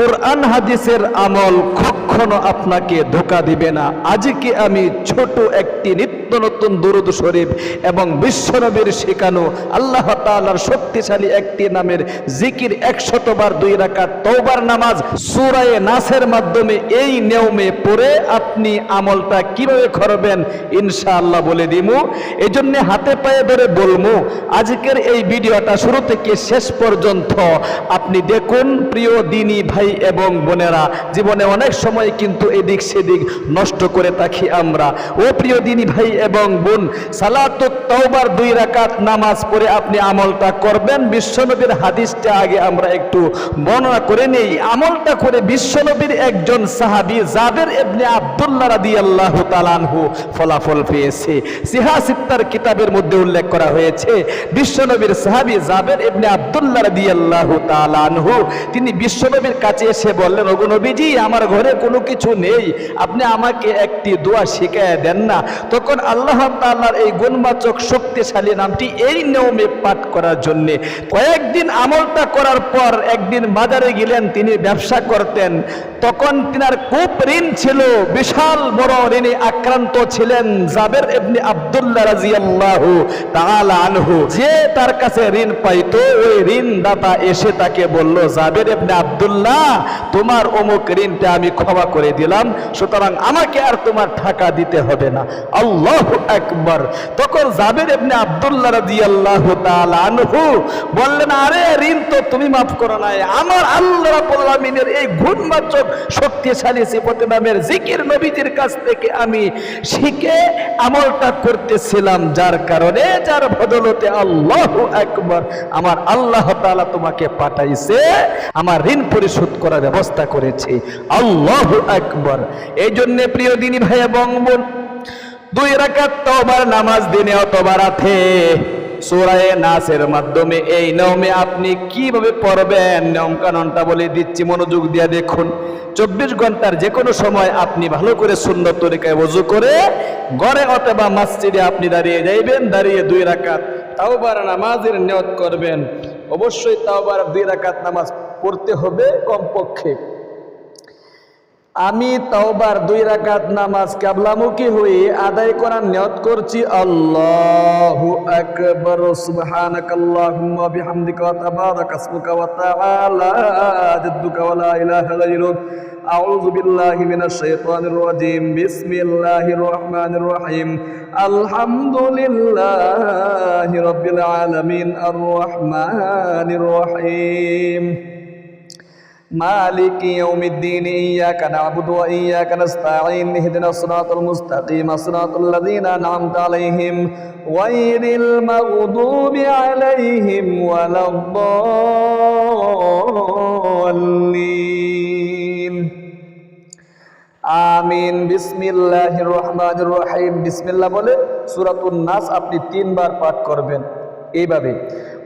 কোরআন হাদিসের আমল কখনো আপনাকে ধোকা দিবে না। আজকে আমি ছোট একটি নিত্য নতুন দুরুদ শরীফ এবং বিশ্বনবীর শেখানো আল্লাহ তাআলার শক্তিশালী একটি নামের জিকির একশতবার দুই রাকাত তওবার নামাজ সূরায়ে নাসের মাধ্যমে এই নিয়মে পড়ে আপনি আমলটা কীভাবে করবেন ইনশাআল্লাহ বলে দিমু। এই জন্য হাতে পায়ে ধরে বলমু, আজকের এই ভিডিওটা শুরু থেকে শেষ পর্যন্ত আপনি দেখুন প্রিয় দিনী ভাই এবং বোনেরা, জীবনে অনেক সময় কিন্তু এদিক সেদিক নষ্ট করে থাকি আমরা। ও প্রিয় দিনী ভাই এবং বোন সালাত তওবার দুই রাকাত নামাজ পড়ে আপনি আমলটা করবেন। বিশ্বনবীর হাদিসটা আগে আমরা একটু বর্ণনা করে নেই। আমলটা করে বিশ্বনবীর একজন সাহাবি জাবের ইবনে আব্দুল্লাহ রাদিয়াল্লাহু তাআলা আনহু ফলাফল পেয়েছে। সিহা সিত্তার কিতাবের মধ্যে উল্লেখ করা হয়েছে, বিশ্বনবীর সাহাবী জাবের ইবনে আব্দুল্লাহ রাদিয়াল্লাহু তাআলা আনহু, তিনি বিশ্বনবীর কাছে এসে বললেন, ওগো নবীজি, আমার ঘরে কোনো কিছু নেই। আপনি আমাকে একটি দোয়া শিখায় দেন না। তখন আল্লাহ তাআলার এই গুণবাচক শক্তিশালী নামটি এই নিয়মে পাঠ করার জন্য। কয়েকদিন আমলটা করার পর একদিন বাজারে গেলেন, তিনি ব্যবসা করতেন। তখন তিনার খুব ঋণ ছিল, বিশাল বড় ঋণে আক্রান্ত ছিলেন জাবের ইবনে আব্দুল্লাহ রাদিয়াল্লাহু তাআলা আনহু। যে তার কাছে ঋণ পাইতো, ওই ঋণ দাতা এসে তাকে বলল, জাবের ইবনে আব্দুল্লাহ, তোমার অমুক ঋণটা আমি ক্ষমা করে দিলাম, সুতরাং আমাকে আর তোমার টাকা দিতে হবে না। আল্লাহু আকবার। তখন ইবনে আব্দুল্লাহ রাদিয়াল্লাহু তাআলা আনহু বললেন, আরে ঋণ তো তুমি মাফ করো নাই। আমার আল্লাহ এই গুণবাচক, শক্তিশালী সিফতে নামের জিকির নবীজির কাছ থেকে আমি শিখে আমলটা করতেছিলাম। যার কারণে, যার বদলতে আল্লাহু আকবার আমার আল্লাহ তাআলা তোমাকে পাঠাইছে, আমার ঋণ পরিশোধ করার ব্যবস্থা করেছে। আল্লাহু আকবার। এই জন্য প্রিয় দিনী ভাই দুই রাকাত তওবার নামাজ দিনে অথবা রাতে। সূরায়ে নাসের মাধ্যমে এই নিয়মে আপনি কীভাবে পড়বেন? নিয়ম কানুনটা বলে দিচ্ছি, মনোযোগ দিয়ে দেখুন। চব্বিশ ঘণ্টার যে কোনো সময় আপনি ভালো করে সুন্দর তরিকায় ওযু করে ঘরে অথবা মসজিদে আপনি দাঁড়িয়ে যাইবেন, দাঁড়িয়ে দুই রাকাত তাওবার নামাজের নিয়ত করবেন। অবশ্যই তাওবার দুই রাকাত নামাজ পড়তে হবে কমপক্ষে। আমি তাওবার দুই রাকাত নামাজ কাবলামুখী হয়ে আদায় করার নিয়ত করছি আল্লাহু আকবার সুবহানাকাল্লাহুম্মা বিহামদিকা ওয়া তাবারাকা ইসমুকা ওয়া তাআলা জাদ্দুকা ওয়া লা ইলাহা গায়রুক أعوذ بالله من الشيطان الرجيم بسم الله الرحمن الرحيم الحمد لله رب العالمين الرحمن الرحيم مالك يوم الدين إياك نعبد وإياك نستعين اهدنا الصراط المستقيم صراط الذين أنعمت عليهم غير المغضوب عليهم ولا الضالين আমিন বিসমিল্লাহির রহমানির রহিম বিসমিল্লাহ বলে সূরাতুন নাস আপনি তিনবার পাঠ করবেন এইভাবে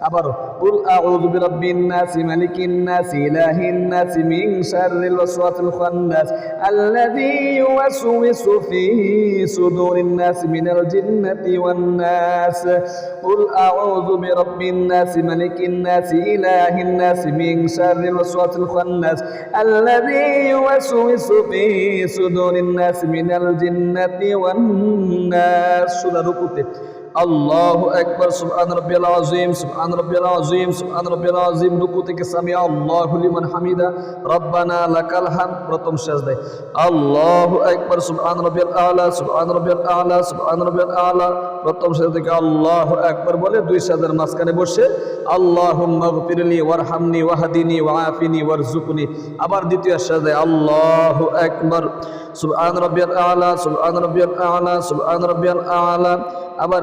আবারও কুল আউযু বিরাব্বিন নাস মালিকিন নাস ইলাহিন নাস মিন শাররিল ওয়াসওয়াসিল খান্নাস আল্লাযী ইউওয়াসওয়িসু ফি সুদুরিন নাস মিনাল জিন্নাতি ওয়ান নাস কুল আউযু বিরাব্বিন নাস মালিকিন নাস ইলাহিন নাস মিন শাররিল ওয়াসওয়াসিল খান্নাস আল্লাযী ইউওয়াসওয়িসু ফি সুদুরিন নাস মিনাল জিন্নাতি ওয়ান নাস সূরা রুকুতে আল্লাহ একবার সুবহান রাব্বিয়াল আযীম সুবহান রাব্বিয়াল আযীম সুবহান রাব্বিয়াল আযীম রুকু থেকে সামি আল্লাহু লিমান হামিদা রব্বানা লাকাল হামদ প্রথম সাজদায় আল্লাহু একবার সুবহান রাব্বিয়াল আলা সুবহান রাব্বিয়াল আলা সুবহান রাব্বিয়াল আলা প্রথম সাজদা থেকে আল্লাহু একবার বলে দুই সাজদার মাঝখানে বসে, আল্লাহুম্মা গফিরলি ওয়ারহামনি ওয়াহদিনি ওয়াআফিনি ওয়ারজুকনি আবার দ্বিতীয় সাজদায় আল্লাহু একবার সুবহান রাব্বিয়াল আলা, সুবহান রাব্বিয়াল আলা, সুবহান রাব্বিয়াল আলা। আবার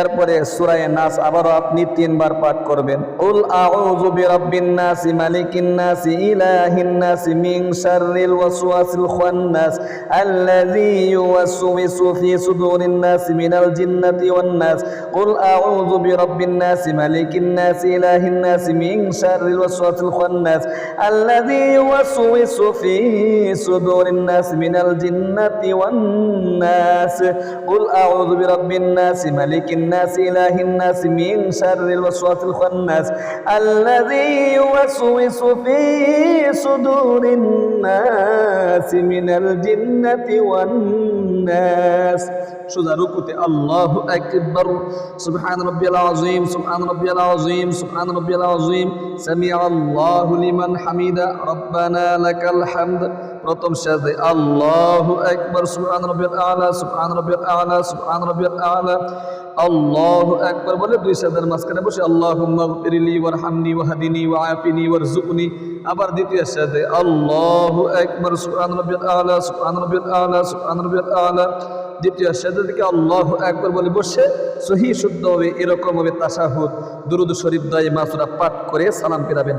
এরপরে সূরায়ে নাস আবারও আপনি তিনবার পাঠ করবেন। উল আউযু বিরাব্বিন নাস, মালিকিন নাস, ইলাহিন নাস, মিন শাররিল ওয়াসওয়াসিল খান্নাস আল্লাযী ইউওয়াসওয়িসু ফি সুদুরিন নাস মিনাল জিন্নাতি ওয়ান নাস। উল আউযু বিরাব্বিন নাস, মালিকিন নাস, ইলাহিন নাস, মিন শাররিল ওয়াসওয়াসিল খান্নাস আল্লাযী ইউওয়াসওয়িসু ফি সুদুরিন নাস মিনাল জিন্নাতি ওয়ান নাস। উল আউযু বিরাব্বিন নাস, মালিকিন الناس إله الناس من شر الوسواس الخناس الذي يوسوس في صدور الناس من الجنة والناس সোজা রুকুতে আল্লাহু আকবার সুবহান রাব্বিয়াল আযীম সুবহান রাব্বিয়াল আযীম সুবহান রাব্বিয়াল আযীম সামিআ আল্লাহু লিমান হামিদা রব্বানা লাকাল হামদ প্রথম সাজদে আল্লাহু আকবার সুবহান রাব্বিয়াল আলা সুবহান রাব্বিয়াল আলা সুবহান রাব্বিয়াল আলা আল্লাহু আকবার বলে দুই সাজদার মাঝখানে বসে ওয়ারযুকনি। আবার দ্বিতীয় সাজদে আল্লাহু রাব্বিয়াল আলা দ্বিতীয় সাজদা থেকে আল্লাহ একবার বলে বসে সহি শুদ্ধ হবে, এরকম হবে তাসাহুদ দুরুদ শরীফ দয় মাসুরা পাঠ করে সালাম ফিরাবেন।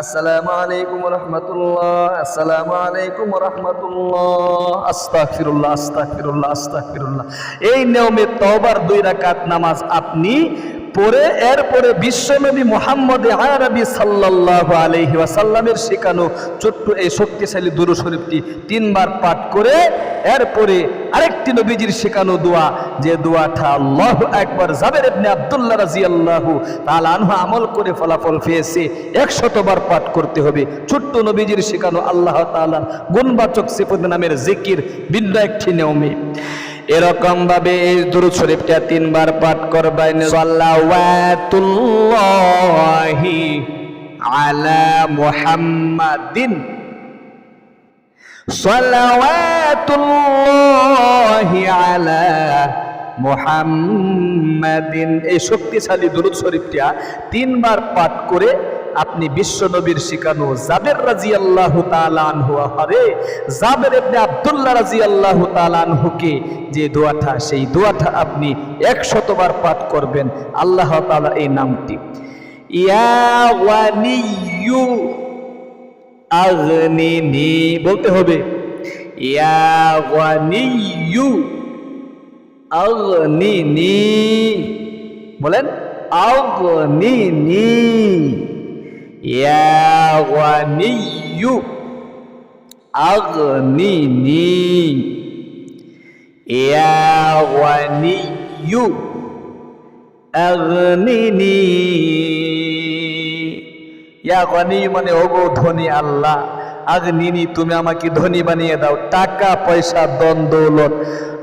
আসসালামু আলাইকুম রহমতুল্লাহ, আসসালামু আলাইকুম রহমতুল্লাহ আস্তাকফিরুল্লাহ আস্তাকফিরুল্লাহ আস্তাগফিরুল্লাহ। এই নিয়মে তওবার দুই রাকাত নামাজ আপনি পরে এরপরে বিশ্বনবী মোহাম্মদ আরবি সাল্লাল্লাহু আলাইহি ওয়াসাল্লামের শেখানো ছোট্ট এই শক্তিশালী দুরু শরীফটি তিনবার পাঠ করে এরপরে আরেকটি নবীজির শেখানো দোয়া, যে দোয়াটা আল্লাহ একবার জাবের ইবনে আব্দুল্লাহ রাদিয়াল্লাহু তাআলা আনহু আমল করে ফলাফল পেয়েছে, একশতবার পাঠ করতে হবে। ছোট্ট নবীজির শেখানো আল্লাহ তাআলা গুণবাচক সিফত নামের জিকির বিদ্যা একটি নিয়মে। এরকম ভাবে এই দুরুদ শরীফটা তিনবার পাঠ করবেন। সাল্লাওয়াতুল্লাহি আলা মুহাম্মাদিন। আলা মুহাম্মাদিন। এই শক্তিশালী দুরুদ শরীফটা তিনবার পাঠ করে আপনি বিশ্ব নবীর শিখানো জাবের রাজি আল্লাহ হরে জাবের ইবনে আব্দুল্লাহ রাজি আল্লাহ তালানহুকে যে দোয়াটা, সেই দোয়াটা আপনি একশতবার পাঠ করবেন। আল্লাহ তাআলা এই নামটি বলতে হবে বলেন, আগনিনি। ইয়া ওয়ানিয়ু আগনিনি ইয়া ওয়ানিয়ু আগনিনি ইয়া গনি মানে ওগো ধনী আল্লাহ। আগনিনি তুমি আমাকে ধনী বানিয়ে দাও, টাকা, পয়সা দন দৌলত।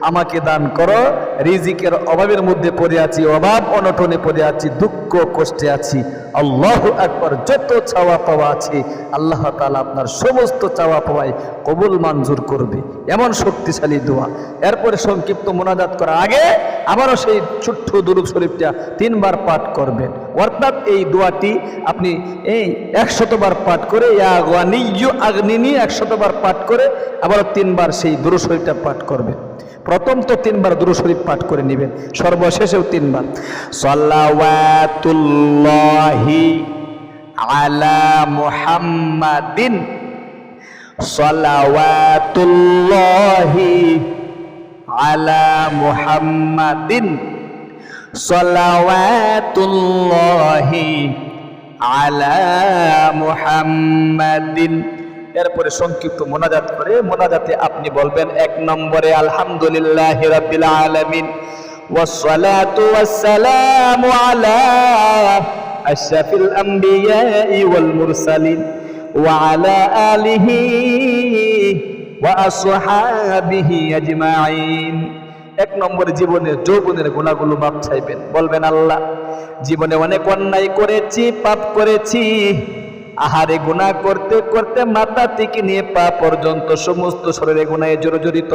আমাকে দান করো, রিজিকের অভাবের মধ্যে পড়ে আছি, অভাব অনটনে পড়ে আছি, দুঃখ কষ্টে আছি। আল্লাহ একবার যত চাওয়া পাওয়া আছে, আল্লাহ তাআলা আপনার সমস্ত চাওয়া পাওয়াই কবুল, মঞ্জুর করবে। এমন শক্তিশালী দোয়া। এরপরে সংক্ষিপ্ত মোনাজাত করার আগে আবারও সেই ছোট্ট দুরুদ শরীফটা তিনবার পাঠ করবেন। অর্থাৎ এই দোয়াটি আপনি এই একশতবার পাঠ করে আগনিনি, একশতবার পাঠ করে আবারও তিনবার সেই দুরু শরীফটা পাঠ করবেন। প্রথম তো তিনবার দুরু শরীফ পাঠ করে নেবেন, সর্বশেষেও তিনবার। সাল্লাওয়াতুল্লাহি আলা মুহাম্মাদিন। সালাওয়াতুল্লাহি আলা মুহাম্মাদিন সালাওয়াতুল্লাহি আলা মুহাম্মাদিন এরপরে সংক্ষিপ্ত মোনাজাত করে মোনাজাতে আপনি বলবেন এক নম্বরে আলহামদুলিল্লাহ রাব্বিল আলামিন والصلاة والسلام على أشرف الأنبياء والمرسلين وعلى آله وأصحابه أجمعين এক নম্বর জীবনের যৌবনের গুণাগুলো মাপ চাইবেন। বলবেন, আল্লাহ, জীবনে অনেক অন্যায় করেছি, পাপ করেছি। আহারে গুণা করতে করতে মাথা থেকে নিয়ে পা পর্যন্ত সমস্ত শরীরে গুণায় জড়িত।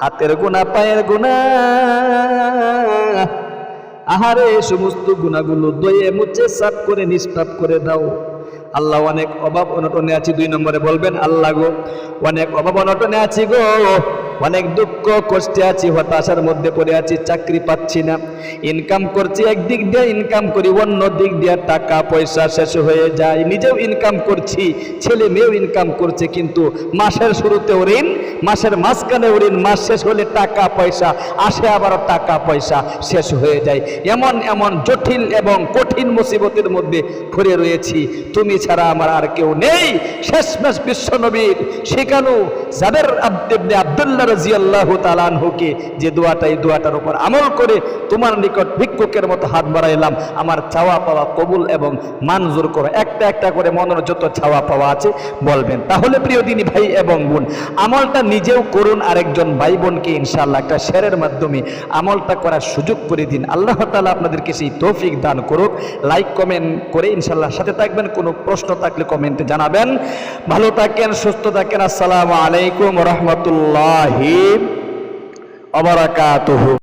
হাতের গুণা পায়ের গুণা আহারে, সমস্ত গুণাগুলো দয়ে মুছে সাফ করে নিষ্পাপ করে দাও। আল্লাহ অনেক অভাব অনটনে আছি, দুই নম্বরে বলবেন, আল্লাহ গো, অনেক অভাব অনটনে আছি গো। অনেক দুঃখ, কষ্টে আছি, হতাশার মধ্যে পড়ে আছি, চাকরি পাচ্ছি না। ইনকাম করছি একদিক দিয়ে ইনকাম করি অন্য দিক দিয়ে, টাকা পয়সা শেষ হয়ে যায়। নিজেও ইনকাম করছি, ছেলে মেয়েও ইনকাম করছে, কিন্তু মাসের শুরুতেও ঋণ, মাসের মাঝখানেও ঋণ, মাস শেষ হলে টাকা পয়সা আসে, আবার টাকা পয়সা শেষ হয়ে যায়। এমন এমন জটিল এবং কঠিন মুসিবতের মধ্যে পড়ে রয়েছি। তুমি ছাড়া আমার আর কেউ নেই। শেষমেশ বিশ্ব নবীর শেখানো যাদের আব্দে আবদুল্লাহ রাজি আল্লাহ তালানহুকে যে দোয়াটা, এই দোয়াটার উপর আমল করে তোমার নিকট ভিক্ষুকের মতো হাত বাড়াইলাম, আমার চাওয়া পাওয়া কবুল এবং মানজুর করো। একটা একটা করে মনের যত চাওয়া পাওয়া আছে বলবেন। তাহলে প্রিয় দিনী ভাই এবং বোন, আমলটা নিজেও করুন, আরেকজন ভাই বোনকে ইনশাআল্লাহ একটা শেয়ারের মাধ্যমে আমলটা করার সুযোগ করে দিন। আল্লাহ তালা আপনাদেরকে সেই তৌফিক দান করুক। লাইক কমেন্ট করে ইনশাল্লাহ সাথে থাকবেন। কোনো প্রশ্ন থাকলে কমেন্টে জানাবেন। ভালো থাকেন, সুস্থ থাকেন। আসসালামু আলাইকুম রহমতুল্লাহি। অবরাকাতুহু।